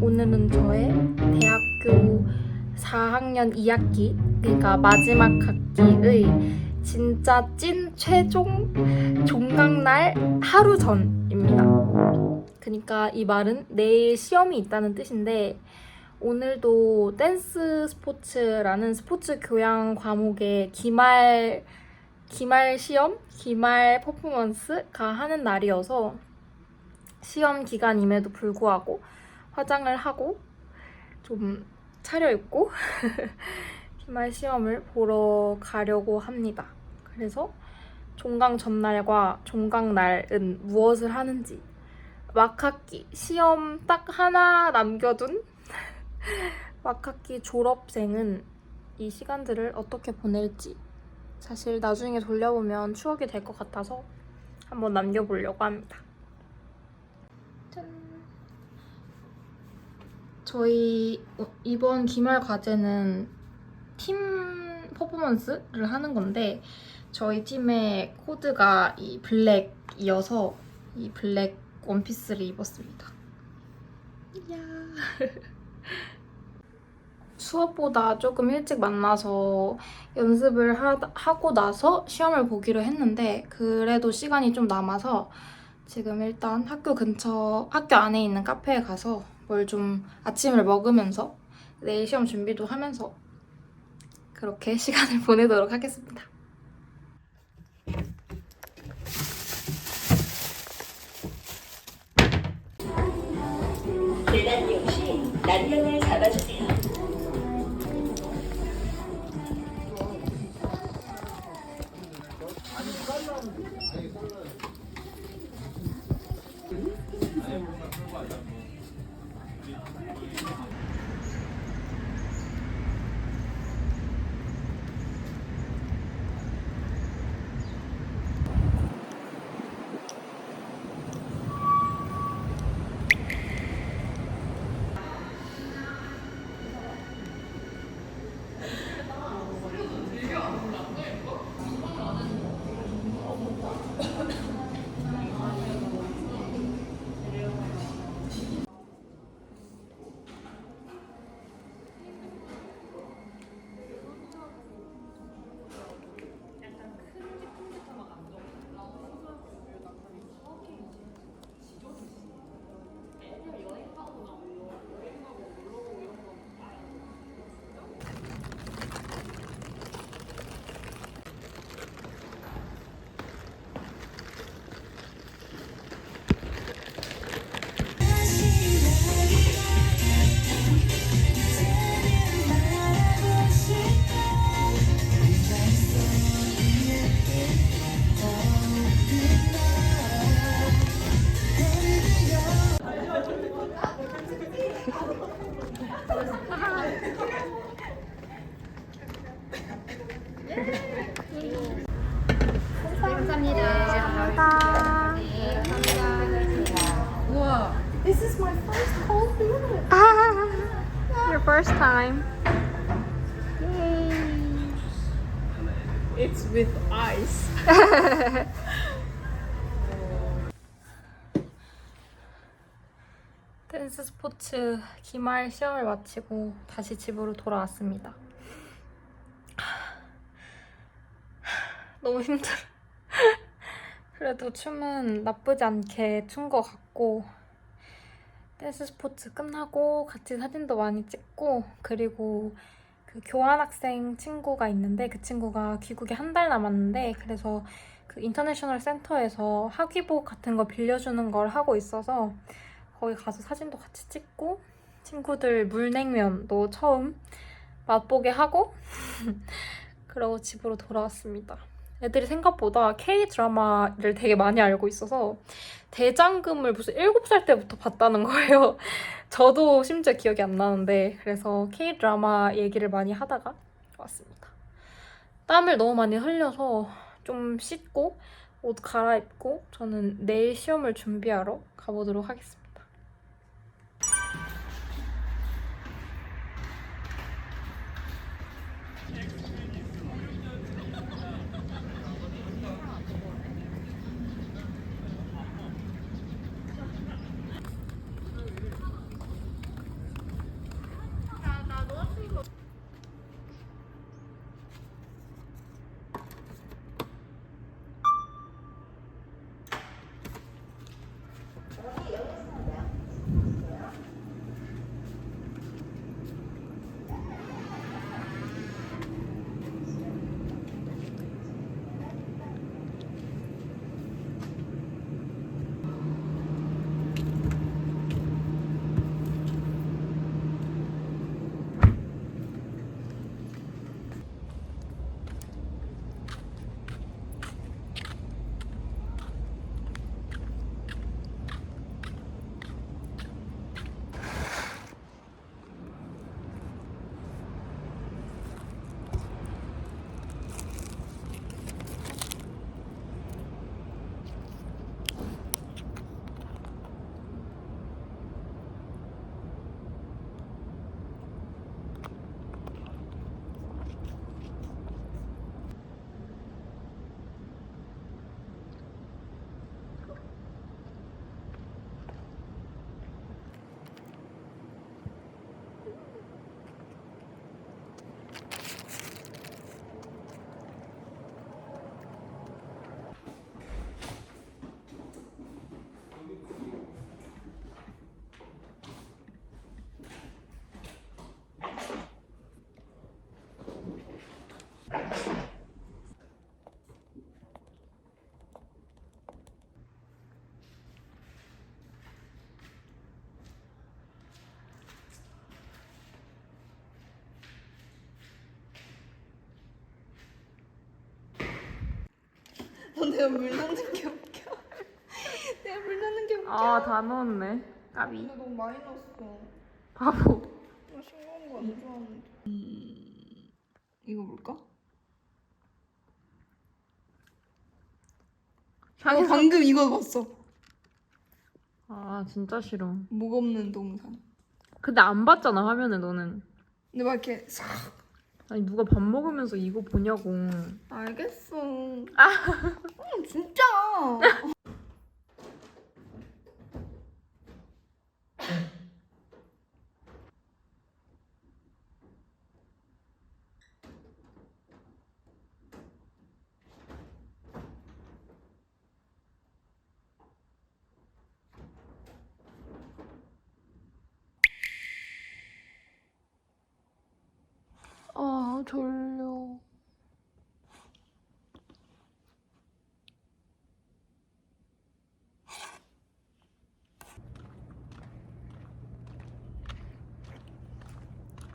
오늘은 저의 대학교 4학년 2학기, 그러니까 마지막 학기의 진짜 찐 최종 종강날 하루 전입니다. 그러니까 이 말은 내일 시험이 있다는 뜻인데 오늘도 댄스 스포츠라는 스포츠 교양 과목의 기말 기말 시험, 기말 퍼포먼스가 하는 날이어서 시험 기간임에도 불구하고 화장을 하고 좀 차려입고 기말 시험을 보러 가려고 합니다. 그래서 종강 전날과 종강 날은 무엇을 하는지 막학기 시험 딱 하나 남겨둔 막학기 졸업생은 이 시간들을 어떻게 보낼지 사실 나중에 돌려보면 추억이 될 것 같아서 한번 남겨보려고 합니다. 짠. 저희 이번 기말 과제는 팀 퍼포먼스를 하는 건데 저희 팀의 코드가 이 블랙이어서 이 블랙 원피스를 입었습니다. 야. 수업보다 조금 일찍 만나서 연습을 하, 하고 나서 시험을 보기로 했는데 그래도 시간이 좀 남아서 지금 일단 학교 근처 학교 안에 있는 카페에 가서 뭘 좀 아침을 먹으면서 내일 시험 준비도 하면서 그렇게 시간을 보내도록 하겠습니다. 계단 역시 난경을 잡아주세요. First time. It's with ice. 댄스 스포츠 기말 시험을 마치고 다시 집으로 돌아왔습니다. 너무 힘들어. 그래도 춤은 나쁘지 않게 춘 것 같고 댄스 스포츠 끝나고 같이 사진도 많이 찍고 그리고 그 교환학생 친구가 있는데 그 친구가 귀국에 한달 남았는데 그래서 그 인터내셔널 센터에서 학위복 같은 거 빌려주는 걸 하고 있어서 거기 가서 사진도 같이 찍고 친구들 물냉면도 처음 맛보게 하고 그러고 집으로 돌아왔습니다. 애들이 생각보다 K 드라마를 되게 많이 알고 있어서 대장금을 무슨 7살 때부터 봤다는 거예요. 저도 심지어 기억이 안 나는데 그래서 K 드라마 얘기를 많이 하다가 왔습니다. 땀을 너무 많이 흘려서 좀 씻고 옷 갈아입고 저는 내일 시험을 준비하러 가보도록 하겠습니다. 내가 물 넣는 게 웃겨. 내가 물 넣는 게 웃겨. 아 다 넣었네. 까비. 근데 너무 많이 넣었어. 바보. 나 싱거운 거 안 좋아하는데. 음, 이거 뭘까? 향이 어, 방금 이거 봤어. 아 진짜 싫어. 목 없는 동상. 근데 안 봤잖아 화면에 너는. 근데 막 이렇게 싹 아니 누가 밥 먹으면서 이거 보냐고. 알겠어. 아, 응, 진짜. 아 졸려.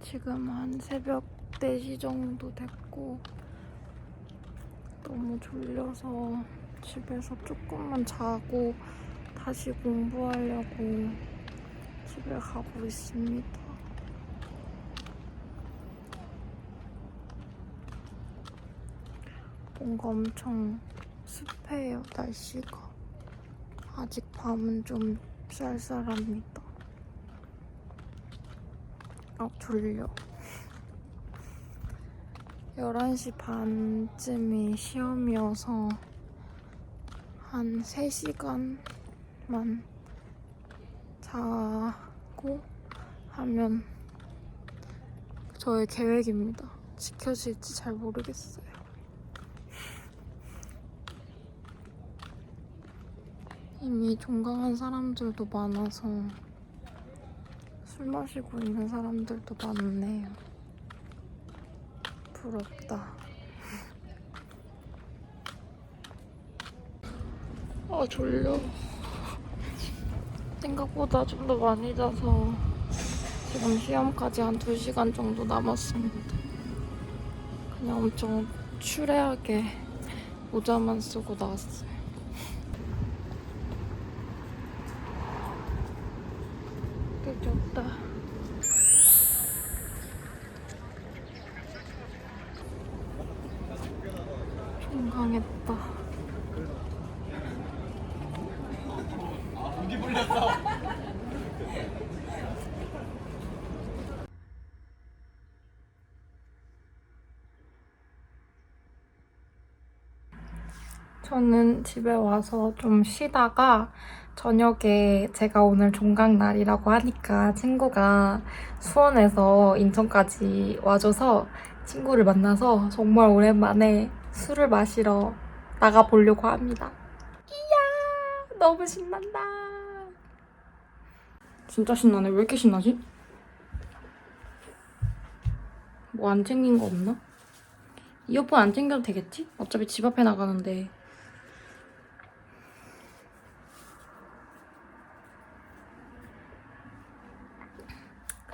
지금 한 새벽 4시 정도 됐고 너무 졸려서 집에서 조금만 자고 다시 공부하려고 집에 가고 있습니다. 뭔가 엄청 습해요, 날씨가. 아직 밤은 좀 쌀쌀합니다. 아, 졸려. 11시 반쯤이 시험이어서 한 3시간만 자고 하면 저의 계획입니다. 지켜질지 잘 모르겠어요. 이미 종강한 사람들도 많아서 술 마시고 있는 사람들도 많네요. 부럽다. 아 졸려. 생각보다 좀 더 많이 자서 지금 시험까지 한 2시간 정도 남았습니다. 그냥 엄청 추레하게 모자만 쓰고 나왔어요. 되게 없다. 종강했다. 저는 집에 와서 좀 쉬다가 저녁에 제가 오늘 종강 날이라고 하니까 친구가 수원에서 인천까지 와줘서 친구를 만나서 정말 오랜만에 술을 마시러 나가 보려고 합니다. 이야, 너무 신난다. 진짜 신나네. 왜 이렇게 신나지? 뭐 안 챙긴 거 없나? 이어폰 안 챙겨도 되겠지? 어차피 집 앞에 나가는데.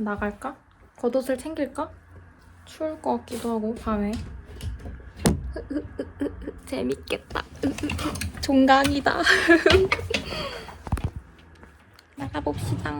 나갈까? 겉옷을 챙길까? 추울 것 같기도 하고 밤에 재밌겠다 종강이다 나가봅시다